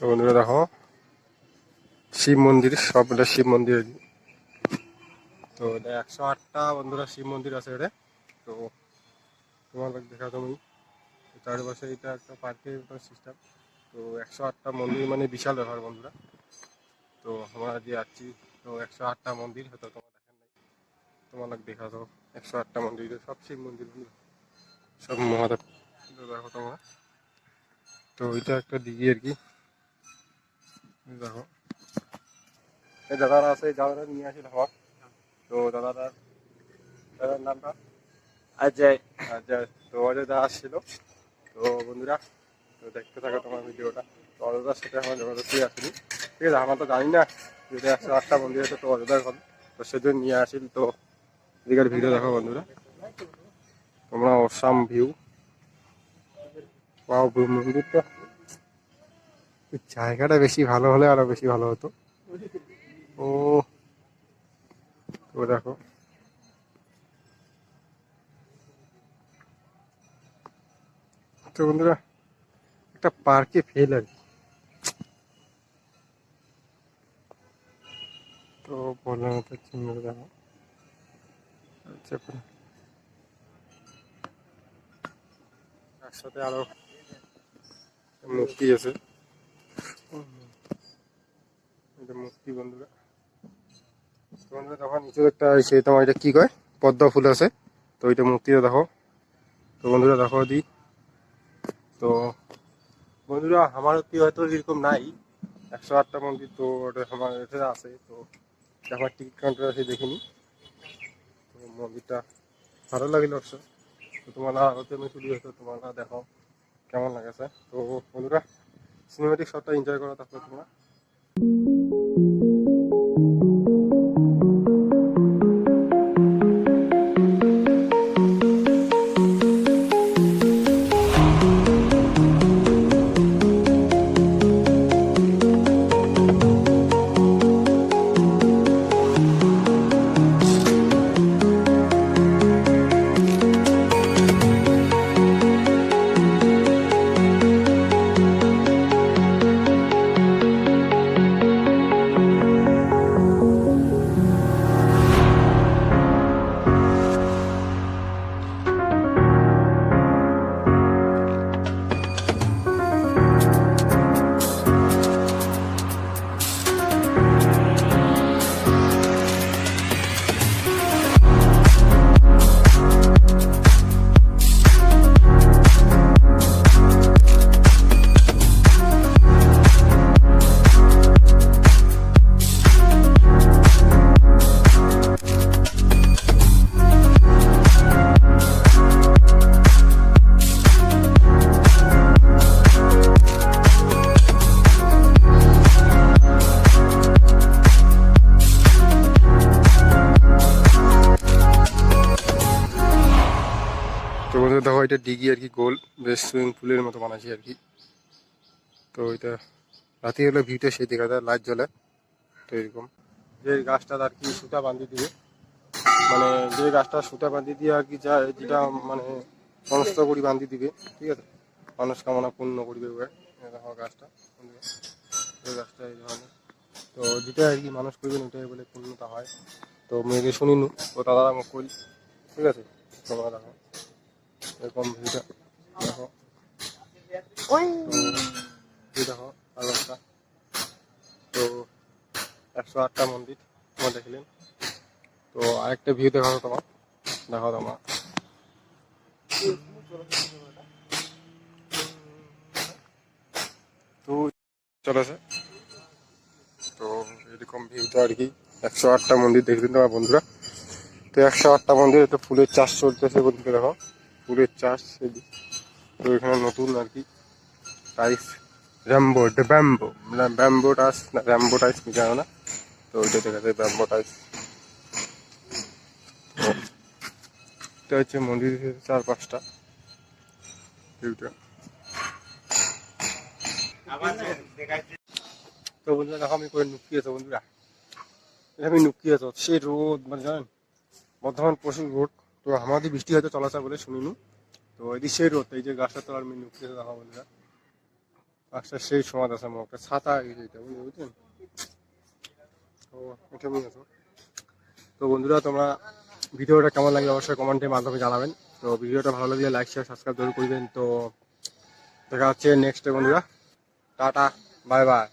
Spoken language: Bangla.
বন্ধুরা দেখো, শিব মন্দির সব এটা শিব মন্দির। তো এটা একশো আটটা বন্ধুরা শিব মন্দির আছে এটা। তো তোমার দেখা তুমি। চারপাশে এটা একটা পার্কের সিস্টেম তো একশো আটটা মন্দির মানে বিশাল ব্যাপার বন্ধুরা। তো আমরা যে যাচ্ছি, তো একশো আটটা মন্দির, হয়তো তোমার দেখেন নাই। তোমার দেখা তো, একশো আটটা মন্দির সব শিব মন্দির। সব মহাদেব। দেখো তোমরা। তো এটা একটা দিঘি আর কি। দেখো। এই দাদারা আছে দাদারা নিয়ে আসি আমার তো দাদারা দাদার নামটা? অজয়। আচ্ছা তো অজয় দা আসছিল। তো বন্ধুরা তো দেখতে থাকো তোমার ভিডিওটা। তো অযোধ্যার সাথে আমার জবরদস্তি আসেনি। ঠিক আছে আমরা তো জানি না যদি একশো আটটা মন্দির আছে তো অযোধ্যার ঘর তো সেজন্য নিয়ে আসিল। তো এদিকের ভিডিও দেখো বন্ধুরা। তোমরা অসাম ভিউ। পাও মন্দিরটা জায়গাটা বেশি ভালো হলে আরও বেশি ভালো হতো। ও, তো দেখো। তো বন্ধুরা, একটা পার্কে ফেল আর কি। তো বললাম তো চিহ্ন দেখো। আচ্ছা পুরো। সাথে আরও মুক্তি আছে। এটা এটা ফুল আছে। তো ওইটা মূর্তিটা দেখো। তো বন্ধুরা দেখো দি। তো বন্ধুরা আমার কি হয়তো এরকম নাই। একশো আটটা মন্দির তো আমার এটা আছে। তো আমার টিকিট কাউন্টার আছে, দেখিনি। তো মন্দিরটা ভালো লাগিল অবশ্য। তো তোমার আরতে আমি তুলি হতো তোমার দেখো কেমন লাগেছে? তো বন্ধুরা সিনেমেটিক শটটা এনজয় করো তারপরে তোমরা এটা ডিগি আর কি, গোল, বেশ সুইমিং পুলের মতো বানাচ্ছি আর কি। তো এটা রাতে হলে ভিউটা সেই দেখা যায় লাইট জ্বলে, তো এরকম। যে গাছটা আর কি সুতা বান্ধি দিবে মানে যে গাছটা সুতা বান্ধি দিয়ে আর কি যা যেটা মানে সমস্ত করি বান্ধি দিবে, ঠিক আছে? মানুষ কামনা পূর্ণ করবে দেখো গাছটা। এই গাছটা এই ধরনের। তো যেটা আর কি মানুষ করবেন ওটাই বলে পূর্ণতা হয়। তো মেয়েকে শুনিনু তো দাদা মুখ করি ঠিক আছে? তোমরা দেখো এরকম ভিউটা দেখো দেখো আরও একটা তো একশো আটটা মন্দির তোমার দেখলেন তো আরেকটা ভিউ দেখাবো তোমার দেখো তোমার তো চলেছে তো এরকম ভিউটা আর কি একশো আটটা মন্দির দেখলেন তোমার বন্ধুরা তো একশো আটটা মন্দির তো ফুলের চাষ চলতেছে বন্ধুরা দেখো ফুলের চাষ। তো এখানে নতুন আর কি ties, Rambo Bambo. Bambo ties না, র্যাম্বো টাইস জানো না। তো ওইটা দেখা যায় ব্যাম্বো টাইস। এটা হচ্ছে মন্দিরের চার পাঁচটা ভিউটা তো বন্ধুরা, দেখো আমি করে নুকি আছে বন্ধুরা? এটা আমি নুকি আছে, সেই রোদ মানে জানেন? বর্ধমান প্রচুর রোড তো আমাদের বৃষ্টি হয়তো চলাচল বলে শুনিনি। তো এদিকে সেই রোদ এই যে গাছটা তো আর নুকি আছে দেখো বন্ধুরা পাঁচটা সেই সময় আছে আমার ছাতা গেছে এটা, বুঝলি বুঝছেন? ও এটা তো। বন্ধুরা, তোমরা ভিডিওটা কেমন লাগলে অবশ্যই কমেন্টের মাধ্যমে জানাবেন। তো ভিডিওটা ভালো লাগলে লাইক শেয়ার সাবস্ক্রাইব জরুর করবেন। তো দেখা হচ্ছে নেক্সট বন্ধুরা। Tata bye bye